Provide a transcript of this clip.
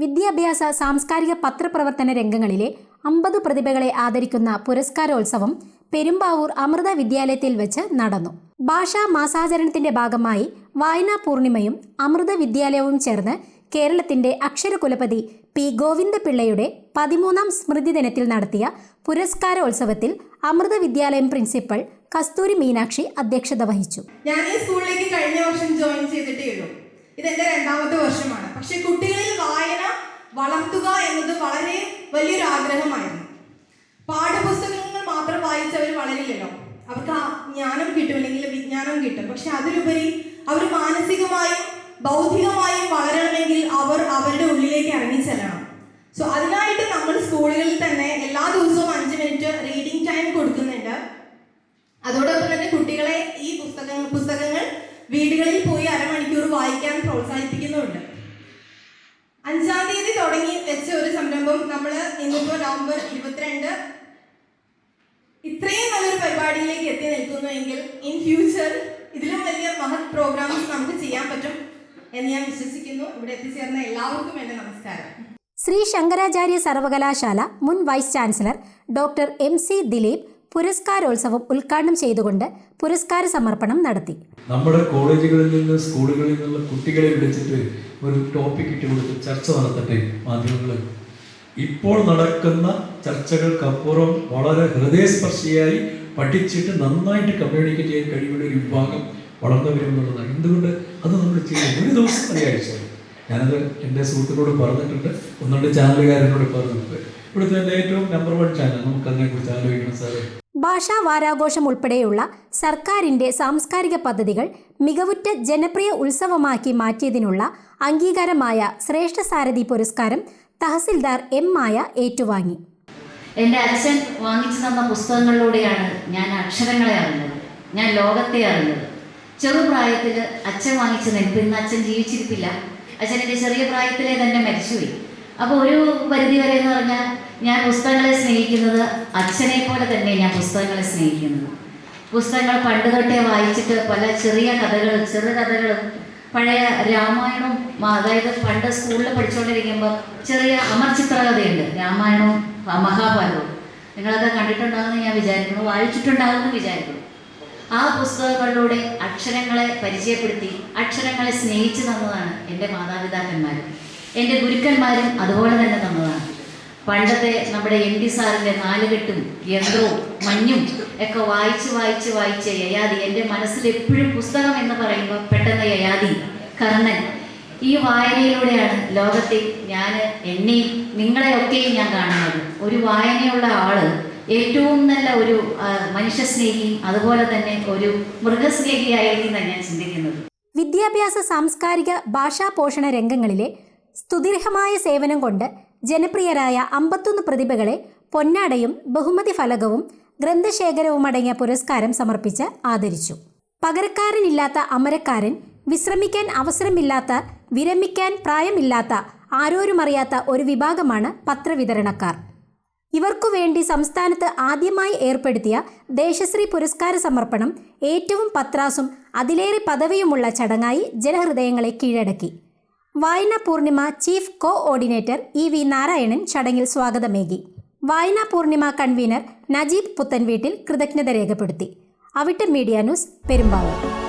വിദ്യാഭ്യാസ സാംസ്കാരിക പത്രപ്രവർത്തന രംഗങ്ങളിലെ അമ്പത് പ്രതിഭകളെ ആദരിക്കുന്ന പുരസ്കാരോത്സവം പെരുമ്പാവൂർ അമൃത വിദ്യാലയത്തിൽ വെച്ച് നടന്നു. ഭാഷാ മാസാചരണത്തിന്റെ ഭാഗമായി വായനാ പൂർണിമയും അമൃത വിദ്യാലയവും ചേർന്ന് കേരളത്തിന്റെ അക്ഷരകുലപതി പി ഗോവിന്ദപിള്ളയുടെ പതിമൂന്നാം സ്മൃതി ദിനത്തിൽ നടത്തിയ പുരസ്കാരോത്സവത്തിൽ അമൃത വിദ്യാലയം പ്രിൻസിപ്പൽ കസ്തൂരി മീനാക്ഷി അധ്യക്ഷത വഹിച്ചു. ഞാൻ ഈ സ്കൂളിലേക്ക് കഴിഞ്ഞ വർഷം ജോയിൻ ചെയ്തിട്ടേ ഉള്ളൂ. ഇതെന്റെ രണ്ടാമത്തെ വർഷമാണ്. പക്ഷെ കുട്ടികളിൽ വായന വളർത്തുക എന്നത് വളരെ വലിയൊരു ആഗ്രഹമായിരുന്നു. പാഠപുസ്തകങ്ങൾ മാത്രം വായിച്ചവർ വളരില്ലല്ലോ. അവർക്ക് ആ ജ്ഞാനം കിട്ടും അല്ലെങ്കിൽ വിജ്ഞാനം കിട്ടും. പക്ഷെ അതിലുപരി അവർ മാനസികമായും ബൗദ്ധികമായും വളരണമെങ്കിൽ അവർ അവരുടെ ഉള്ളിലേക്ക് ഇറങ്ങിച്ചെല്ലണം സോ അതിനായിട്ട് നമ്മൾ സ്കൂളുകളിൽ തന്നെ വായിക്കാൻ പ്രോത്സാഹിപ്പിക്കുന്നുണ്ട്. അഞ്ചാം തീയതി തുടങ്ങി വെച്ച ഒരു സംരംഭം നമ്മൾ ഇന്നിപ്പോൾ നവംബർ ഇരുപത്തിരണ്ട് ഇത്രയും നല്ലൊരു പരിപാടിയിലേക്ക് എത്തി നിൽക്കുന്നുവെങ്കിൽ ഇൻ ഫ്യൂച്ചർ ഇതിലും വലിയ മഹത് പ്രോഗ്രാംസ് നമുക്ക് ചെയ്യാൻ പറ്റും എന്ന് ഞാൻ വിശ്വസിക്കുന്നു. ഇവിടെ എത്തിച്ചേർന്ന എല്ലാവർക്കും എന്റെ നമസ്കാരം. ശ്രീ ശങ്കരാചാര്യ സർവകലാശാല മുൻ vice chancellor doctor M C Dileep പുരസ്കാരോത്സവം ഉദ്ഘാടനം ചെയ്തുകൊണ്ട് പുരസ്കാര സമർപ്പണം നടത്തി. നമ്മുടെ കോളേജുകളിൽ നിന്ന് സ്കൂളുകളിൽ നിന്നുള്ള കുട്ടികളെ വിളിച്ചിട്ട് ഒരു ടോപ്പിക് ഇട്ട് കൊടുത്ത് ചർച്ച നടത്തട്ടെ മാധ്യമങ്ങൾ ഇപ്പോൾ നടക്കുന്ന ചർച്ചകൾക്കപ്പുറം വളരെ ഹൃദയസ്പർശിയായി പഠിച്ചിട്ട് നന്നായിട്ട് കമ്മ്യൂണിക്കേറ്റ് ചെയ്യാൻ കഴിയുന്ന ഒരു വിഭാഗം വളർന്നു വരുമെന്നുള്ളതാണ് എന്തുകൊണ്ട്? അത് നമ്മൾ ചെയ്യുന്ന ഒരു ദിവസം മതിയാഴ്ച ഞാനത് എന്റെ സുഹൃത്തുക്കളോട് പറഞ്ഞിട്ടുണ്ട്. ഒന്നുകൊണ്ട് രണ്ട് ചാനലുകാരനോട് പറഞ്ഞിട്ടുണ്ട്. ഇവിടുത്തെ ഏറ്റവും നമ്പർ വൺ ചാനൽ നമുക്ക് അതിനെക്കുറിച്ച് ആലോചിക്കണം സാറേ ഭാഷാ വാരാഘോഷം ഉൾപ്പെടെയുള്ള സർക്കാരിന്റെ സാംസ്കാരിക പദ്ധതികൾ മികവുറ്റ ജനപ്രിയ ഉത്സവമാക്കി മാറ്റിയതിനുള്ള അംഗീകാരമായ ശ്രേഷ്ഠ സാരഥി പുരസ്കാരം തഹസിൽദാർ എം മായ ഏറ്റുവാങ്ങി. എന്റെ അച്ഛൻ വാങ്ങിച്ചു തന്ന പുസ്തകങ്ങളിലൂടെയാണ് ഞാൻ അക്ഷരങ്ങളെ അറിഞ്ഞത്. ഞാൻ ലോകത്തെ അറിഞ്ഞത്. ചെറുപ്രായത്തിൽ അച്ഛൻ വാങ്ങിച്ചു നെൽപ്പിന്ന് അച്ഛൻ ജീവിച്ചിരിപ്പില്ല. അച്ഛൻ എന്റെ ചെറിയ പ്രായത്തിലെ തന്നെ മരിച്ചുപോയി. അപ്പോൾ ഒരു പരിധി വരെ എന്ന് പറഞ്ഞാൽ ഞാൻ പുസ്തകങ്ങളെ സ്നേഹിക്കുന്നത് അച്ഛനെ പോലെ തന്നെ ഞാൻ പുസ്തകങ്ങളെ സ്നേഹിക്കുന്നത്. പുസ്തകങ്ങൾ പണ്ട് തൊട്ടേ വായിച്ചിട്ട് പല ചെറിയ കഥകളും ചെറുകഥകളും പഴയ രാമായണവും മ- അതായത് പണ്ട് സ്കൂളിൽ പഠിച്ചുകൊണ്ടിരിക്കുമ്പോൾ ചെറിയ അമർ ചിത്രകഥയുണ്ട്. രാമായണവും മഹാഭാരതവും. നിങ്ങളൊക്കെ കണ്ടിട്ടുണ്ടാകുമെന്ന് ഞാൻ വിചാരിക്കുന്നു. വായിച്ചിട്ടുണ്ടാകുമെന്ന് വിചാരിക്കുന്നു. ആ പുസ്തകങ്ങളിലൂടെ അക്ഷരങ്ങളെ പരിചയപ്പെടുത്തി അക്ഷരങ്ങളെ സ്നേഹിച്ചു തന്നതാണ് എന്റെ മാതാപിതാക്കന്മാരും. എന്റെ ഗുരുക്കന്മാരും അതുപോലെ തന്നെ തന്നതാണ്. പണ്ടത്തെ നമ്മുടെ എം ഡി സാറിന്റെ നാലുകെട്ടും യന്ത്രവും മഞ്ഞും ഒക്കെ വായിച്ച് വായിച്ച് വായിച്ച യയാതി എന്റെ മനസ്സിൽ എപ്പോഴും പുസ്തകം എന്ന് പറയുമ്പോൾ പെട്ടെന്ന് യയാതി കർണൻ. ഈ വായനയിലൂടെയാണ് ലോകത്തെ ഞാൻ എന്നെയും നിങ്ങളെയൊക്കെയും ഞാൻ കാണുന്നത്. ഒരു വായനയുള്ള ആൾ ഏറ്റവും നല്ല ഒരു മനുഷ്യസ്നേഹിയും അതുപോലെ തന്നെ ഒരു മൃഗസ്നേഹിയായിരിക്കും ഞാൻ ചിന്തിക്കുന്നത്. വിദ്യാഭ്യാസ സാംസ്കാരിക ഭാഷാ പോഷണ രംഗങ്ങളിലെ സ്തുതിർഹമായ സേവനം കൊണ്ട് ജനപ്രിയരായ അമ്പത്തൊന്ന് പ്രതിഭകളെ പൊന്നാടയും ബഹുമതി ഫലകവും ഗ്രന്ഥശേഖരവും അടങ്ങിയ പുരസ്കാരം സമർപ്പിച്ച് ആദരിച്ചു. പകരക്കാരനില്ലാത്ത അമരക്കാരൻ വിശ്രമിക്കാൻ അവസരമില്ലാത്ത വിരമിക്കാൻ പ്രായമില്ലാത്ത ആരോരുമറിയാത്ത ഒരു വിഭാഗമാണ് പത്രവിതരണക്കാർ. ഇവർക്കു വേണ്ടി സംസ്ഥാനത്ത് ആദ്യമായി ഏർപ്പെടുത്തിയ ദേശശ്രീ പുരസ്കാര സമർപ്പണം ഏറ്റവും പത്രാസും അതിലേറെ പദവിയുമുള്ള ചടങ്ങായി ജനഹൃദയങ്ങളെ കീഴടക്കി. Vayana Poornima chief coordinator E V Narayanan ചടങ്ങിൽ സ്വാഗതമേകി. വായനാ പൂർണിമ കൺവീനർ നജീബ് പുത്തൻവീട്ടിൽ കൃതജ്ഞത രേഖപ്പെടുത്തി. Avittam media news Perumbavoor.